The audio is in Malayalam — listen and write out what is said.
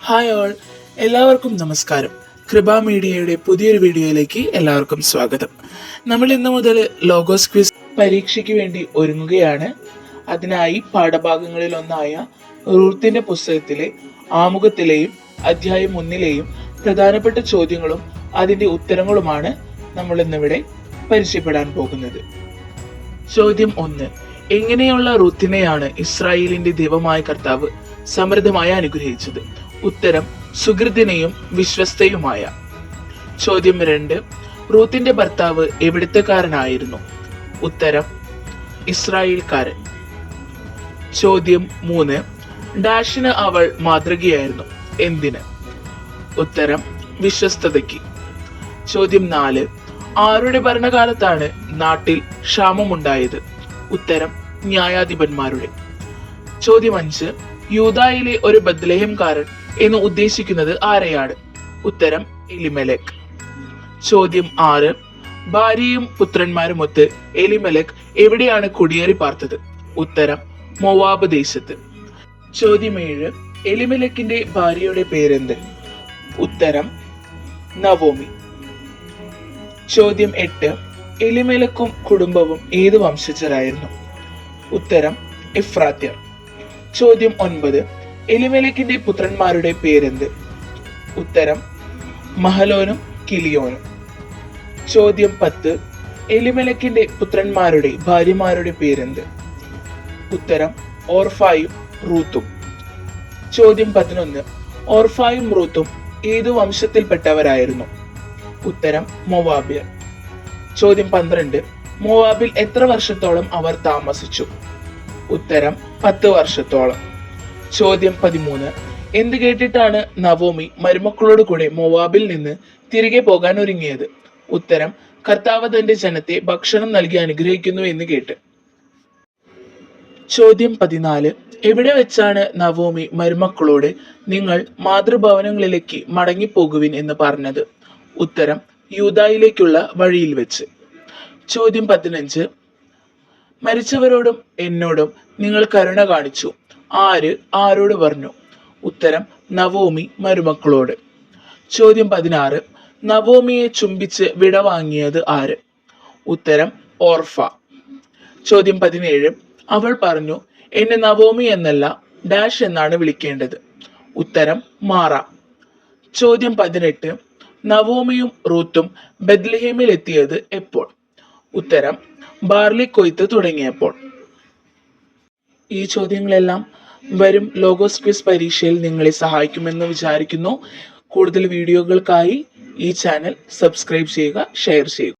Hi all. എല്ലാവർക്കും നമസ്കാരം. കൃപ മീഡിയയുടെ പുതിയൊരു വീഡിയോയിലേക്ക് എല്ലാവർക്കും സ്വാഗതം. നമ്മൾ ഇന്ന് മുതൽ ലോഗോസ് ക്വിസ് പരീക്ഷയ്ക്ക് വേണ്ടി ഒരുങ്ങുകയാണ്. അതിനായി പാഠഭാഗങ്ങളിൽ ഒന്നായ റൂത്തിന്റെ പുസ്തകത്തിലെ ആമുഖത്തിലെയും അധ്യായം ഒന്നിലെയും പ്രധാനപ്പെട്ട ചോദ്യങ്ങളും അതിന്റെ ഉത്തരങ്ങളുമാണ് നമ്മൾ ഇന്നിവിടെ പരിചയപ്പെടാൻ പോകുന്നത്. ചോദ്യം ഒന്ന്. എങ്ങനെയുള്ള റൂത്തിനെയാണ് ഇസ്രായേലിന്റെ ദൈവമായ കർത്താവ് സമൃദ്ധമായി അനുഗ്രഹിച്ചത്? ഉത്തരം സുഹൃത്തിനെയും വിശ്വസ്തയുമായ. ചോദ്യം രണ്ട് റൂത്തിന്റെ ഭർത്താവ് എവിടുത്തെക്കാരനായിരുന്നു? ഉത്തരം ഇസ്രായേൽക്കാരൻ. ചോദ്യം മൂന്ന് ഡാഷിന് അവൾ മാതൃകയായിരുന്നു. എന്തിന്? ഉത്തരം വിശ്വസ്തതയ്ക്ക്. ചോദ്യം നാല് ആരുടെ ഭരണകാലത്താണ് നാട്ടിൽ ക്ഷാമമുണ്ടായത്? ഉത്തരം ന്യായാധിപന്മാരുടെ. ചോദ്യം അഞ്ച് യൂതായിലെ ഒരു ബദ്ലഹംകാരൻ എന്ന് ഉദ്ദേശിക്കുന്നത് ആരെയാണ്? ഉത്തരം എലിമലക്. ചോദ്യം ആറ്. ഭാര്യയും പുത്രന്മാരുമൊത്ത് എലിമലക് എവിടെയാണ് കുടിയേറി പാർത്തത്? ഉത്തരം മൊവാബ് ദേശത്ത്. ചോദ്യം ഏഴ്. എലിമലക്കിന്റെ ഭാര്യയുടെ പേരെന്ത്? ഉത്തരം നവോമി. ചോദ്യം എട്ട്. എലിമലക്കും കുടുംബവും ഏത് വംശജരായിരുന്നു? ഉത്തരം ഇഫ്രാത്യർ ചോദ്യം ഒൻപത്. എലിമലക്കിന്റെ പുത്രന്മാരുടെ പേരെന്ത്? ഉത്തരം മഹലോനും കിലിയോനും. ചോദ്യം പത്ത് എലിമലക്കിന്റെ പുത്രന്മാരുടെ ഭാര്യമാരുടെ പേരെന്ത്? ഉത്തരം ഓർഫായും റൂത്തും. ചോദ്യം പതിനൊന്ന് ഓർഫായും റൂത്തും ഏതു വംശത്തിൽപ്പെട്ടവരായിരുന്നു? ഉത്തരം മൊവാബിയർ ചോദ്യം പന്ത്രണ്ട് മൊവാബിൽ എത്ര വർഷത്തോളം അവർ താമസിച്ചു? ഉത്തരം പത്ത് വർഷത്തോളം. ചോദ്യം പതിമൂന്ന്. എന്ത് കേട്ടിട്ടാണ് നവോമി മരുമക്കളോട് കൂടെ മൊവാബിൽ നിന്ന് തിരികെ പോകാൻ ഒരുങ്ങിയത്? ഉത്തരം കർത്താവ് തന്റെ ജനത്തെ ഭക്ഷണം നൽകി അനുഗ്രഹിക്കുന്നു എന്ന് കേട്ട്. ചോദ്യം പതിനാല്. എവിടെ വെച്ചാണ് നവോമി മരുമക്കളോട് നിങ്ങൾ മാതൃഭവനങ്ങളിലേക്ക് മടങ്ങിപ്പോകുവിൻ എന്ന് പറഞ്ഞത്? ഉത്തരം യൂതായിലേക്കുള്ള വഴിയിൽ വെച്ച്. ചോദ്യം പതിനഞ്ച്. മരിച്ചവരോടും എന്നോടും നിങ്ങൾ കരുണ കാണിച്ചു. ആര് ആരോട് പറഞ്ഞു? ഉത്തരം നവോമി മരുമക്കളോട്. ചോദ്യം പതിനാറ് നവോമിയെ ചുംബിച്ച് വിടവാങ്ങിയത് ആര്? ഉത്തരം ഓർഫ. ചോദ്യം പതിനേഴ് അവൾ പറഞ്ഞു എന്നെ നവോമി എന്നല്ല ഡാഷ് എന്നാണ് വിളിക്കേണ്ടത്. ഉത്തരം മാറ. ചോദ്യം പതിനെട്ട് നവോമിയും റൂത്തും ബദ്ലഹേമിൽ എത്തിയത് എപ്പോൾ? ഉത്തരം ബാർലി കൊയ്ത്ത് തുടങ്ങിയപ്പോൾ. ഈ ചോദ്യങ്ങളെല്ലാം വരും ലോഗോസ് ക്വിസ് പരീക്ഷയിൽ നിങ്ങളെ സഹായിക്കുമെന്ന് വിചാരിക്കുന്നു. കൂടുതൽ വീഡിയോകൾക്കായി ഈ ചാനൽ സബ്സ്ക്രൈബ് ചെയ്യുക ഷെയർ ചെയ്യുക.